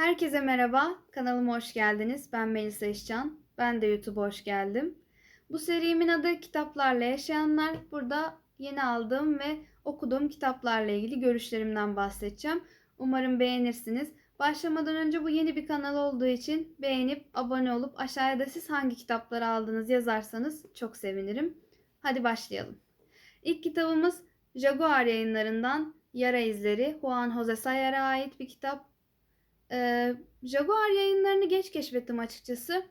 Herkese merhaba, kanalıma hoş geldiniz. Ben Melisa İşcan. Ben de YouTube'a hoş geldim. Bu serimin adı Kitaplarla Yaşayanlar. Burada yeni aldığım ve okuduğum kitaplarla ilgili görüşlerimden bahsedeceğim. Umarım beğenirsiniz. Başlamadan önce bu yeni bir kanal olduğu için beğenip abone olup aşağıya da siz hangi kitapları aldınız yazarsanız çok sevinirim. Hadi başlayalım. İlk kitabımız Jaguar yayınlarından Yara İzleri. Juan Jose Sayar'a ait bir kitap. Ee, Jaguar yayınlarını geç keşfettim açıkçası.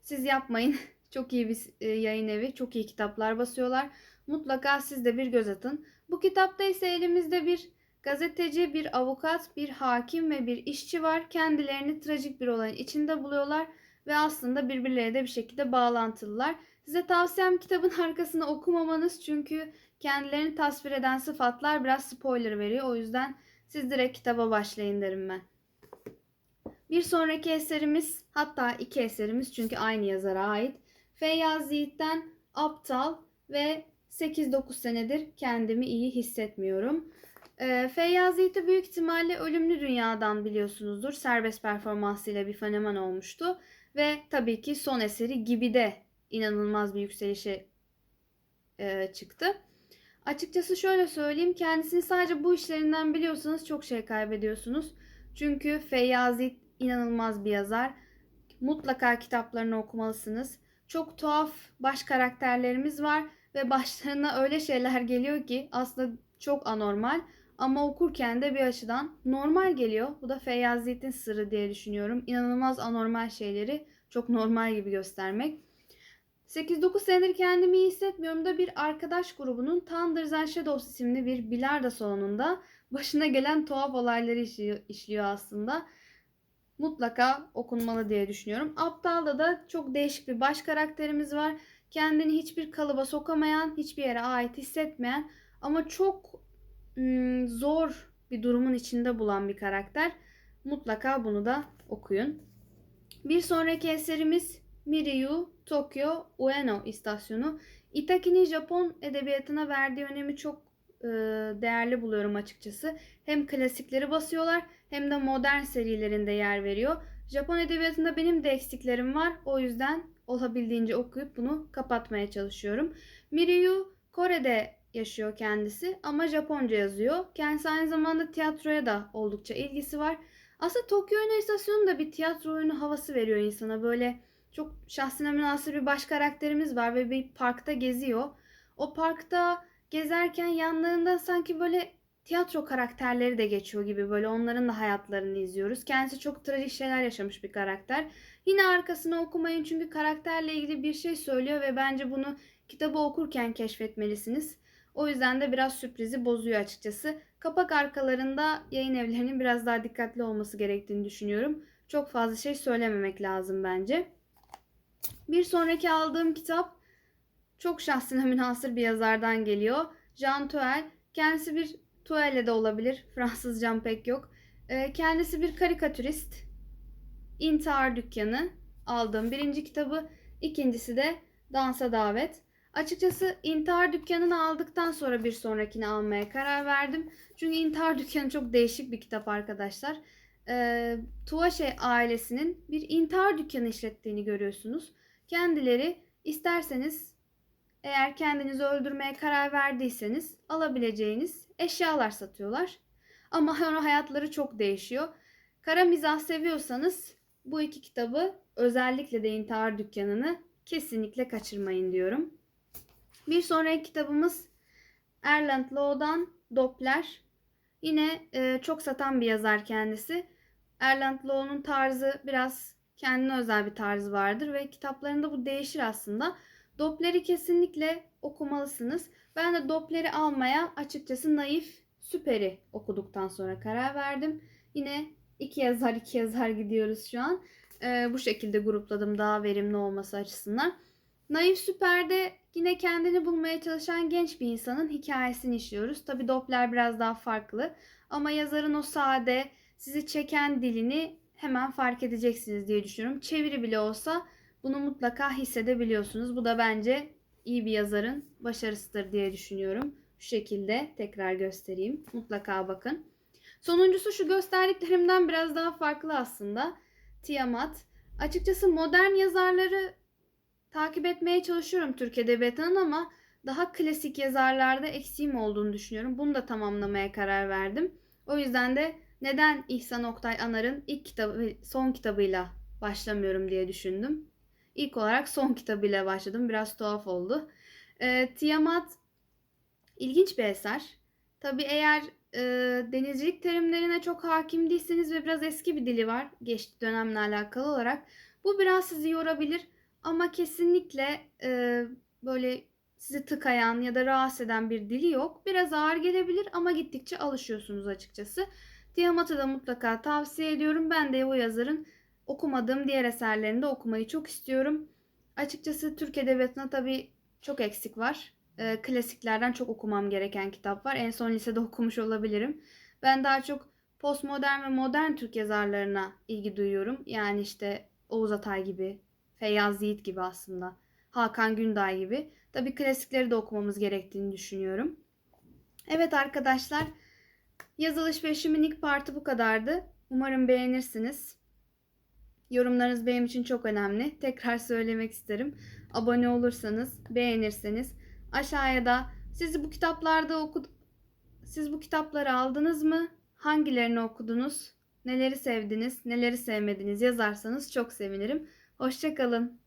Siz yapmayın. Çok iyi bir e, yayın evi. Çok iyi kitaplar basıyorlar. Mutlaka siz de bir göz atın. Bu kitapta ise elimizde bir gazeteci, bir avukat, bir hakim ve bir işçi var. Kendilerini trajik bir olayın içinde buluyorlar ve aslında birbirleriyle de bir şekilde bağlantılılar. Size tavsiyem kitabın arkasını okumamanız çünkü kendilerini tasvir eden sıfatlar biraz spoiler veriyor. O yüzden siz direkt kitaba başlayın derim ben. Bir sonraki eserimiz hatta iki eserimiz çünkü aynı yazara ait. Feyyaz Yiğit'ten Aptal ve 8-9 senedir kendimi iyi hissetmiyorum. Ee, Feyyaz Yiğit'i büyük ihtimalle Ölümlü Dünya'dan biliyorsunuzdur. Serbest performansıyla bir fenomen olmuştu. Ve tabii ki son eseri gibi de inanılmaz bir yükselişe e, çıktı. Açıkçası şöyle söyleyeyim kendisini sadece bu işlerinden biliyorsanız çok şey kaybediyorsunuz. Çünkü Feyyaz Yiğit inanılmaz bir yazar. Mutlaka kitaplarını okumalısınız. Çok tuhaf baş karakterlerimiz var ve başlarına öyle şeyler geliyor ki aslında çok anormal ama okurken de bir açıdan normal geliyor. Bu da Feyyaz Yiğit'in sırrı diye düşünüyorum. İnanılmaz anormal şeyleri çok normal gibi göstermek. 8-9 senedir kendimi iyi hissetmiyorum da bir arkadaş grubunun Thunders and Shadows isimli bir bilardo salonunda başına gelen tuhaf olayları işliyor aslında mutlaka okunmalı diye düşünüyorum. Aptal'da da çok değişik bir baş karakterimiz var. Kendini hiçbir kalıba sokamayan, hiçbir yere ait hissetmeyen ama çok ım, zor bir durumun içinde bulan bir karakter. Mutlaka bunu da okuyun. Bir sonraki eserimiz Miryu Tokyo Ueno istasyonu. Itaki'nin Japon edebiyatına verdiği önemi çok e, değerli buluyorum açıkçası. Hem klasikleri basıyorlar hem de modern serilerinde yer veriyor. Japon edebiyatında benim de eksiklerim var. O yüzden olabildiğince okuyup bunu kapatmaya çalışıyorum. Miryu Kore'de yaşıyor kendisi ama Japonca yazıyor. Kendisi aynı zamanda tiyatroya da oldukça ilgisi var. Aslında Tokyo Oyunu İstasyonu da bir tiyatro oyunu havası veriyor insana. Böyle çok şahsına münasır bir baş karakterimiz var ve bir parkta geziyor. O parkta gezerken yanlarında sanki böyle tiyatro karakterleri de geçiyor gibi böyle onların da hayatlarını izliyoruz. Kendisi çok trajik şeyler yaşamış bir karakter. Yine arkasını okumayın çünkü karakterle ilgili bir şey söylüyor ve bence bunu kitabı okurken keşfetmelisiniz. O yüzden de biraz sürprizi bozuyor açıkçası. Kapak arkalarında yayın evlerinin biraz daha dikkatli olması gerektiğini düşünüyorum. Çok fazla şey söylememek lazım bence. Bir sonraki aldığım kitap çok şahsına münhasır bir yazardan geliyor. Jean Toel. Kendisi bir Tuelle de olabilir. Fransızcam pek yok. Ee, kendisi bir karikatürist. İntihar Dükkanı aldığım birinci kitabı. İkincisi de Dansa Davet. Açıkçası İntihar Dükkanı'nı aldıktan sonra bir sonrakini almaya karar verdim. Çünkü İntihar Dükkanı çok değişik bir kitap arkadaşlar. Ee, Tuvaşe ailesinin bir intihar dükkanı işlettiğini görüyorsunuz. Kendileri isterseniz eğer kendinizi öldürmeye karar verdiyseniz alabileceğiniz eşyalar satıyorlar. Ama hayatları çok değişiyor. Kara mizah seviyorsanız bu iki kitabı özellikle de intihar dükkanını kesinlikle kaçırmayın diyorum. Bir sonraki kitabımız Erland Loe'dan Doppler. Yine e, çok satan bir yazar kendisi. Erland Loe'nun tarzı biraz kendine özel bir tarzı vardır ve kitaplarında bu değişir aslında. Doppler'i kesinlikle okumalısınız. Ben de Doppler'i almaya açıkçası Naif Süper'i okuduktan sonra karar verdim. Yine iki yazar iki yazar gidiyoruz şu an. Ee, bu şekilde grupladım daha verimli olması açısından. Naif Süper'de yine kendini bulmaya çalışan genç bir insanın hikayesini işliyoruz. Tabi Doppler biraz daha farklı ama yazarın o sade, sizi çeken dilini hemen fark edeceksiniz diye düşünüyorum. Çeviri bile olsa bunu mutlaka hissedebiliyorsunuz. Bu da bence iyi bir yazarın başarısıdır diye düşünüyorum. Şu şekilde tekrar göstereyim. Mutlaka bakın. Sonuncusu şu gösterdiklerimden biraz daha farklı aslında. Tiamat. Açıkçası modern yazarları takip etmeye çalışıyorum Türk Edebiyatı'nın ama daha klasik yazarlarda eksiğim olduğunu düşünüyorum. Bunu da tamamlamaya karar verdim. O yüzden de neden İhsan Oktay Anar'ın ilk kitabı, son kitabıyla başlamıyorum diye düşündüm. İlk olarak son kitabıyla başladım. Biraz tuhaf oldu. E, Tiamat ilginç bir eser. Tabii eğer e, denizcilik terimlerine çok hakim değilseniz ve biraz eski bir dili var geçti dönemle alakalı olarak. Bu biraz sizi yorabilir ama kesinlikle e, böyle sizi tıkayan ya da rahatsız eden bir dili yok. Biraz ağır gelebilir ama gittikçe alışıyorsunuz açıkçası. Tiamat'ı da mutlaka tavsiye ediyorum. Ben de o yazarın okumadığım diğer eserlerini de okumayı çok istiyorum. Açıkçası Türk Edebiyatı'na tabii çok eksik var. E, klasiklerden çok okumam gereken kitap var. En son lisede okumuş olabilirim. Ben daha çok postmodern ve modern Türk yazarlarına ilgi duyuyorum. Yani işte Oğuz Atay gibi, Feyyaz Yiğit gibi aslında. Hakan Günday gibi. Tabii klasikleri de okumamız gerektiğini düşünüyorum. Evet arkadaşlar, yazılış ve ilk partı bu kadardı. Umarım beğenirsiniz. Yorumlarınız benim için çok önemli. Tekrar söylemek isterim. Abone olursanız, beğenirseniz aşağıya da siz bu kitaplarda oku siz bu kitapları aldınız mı? Hangilerini okudunuz? Neleri sevdiniz, neleri sevmediniz yazarsanız çok sevinirim. Hoşçakalın.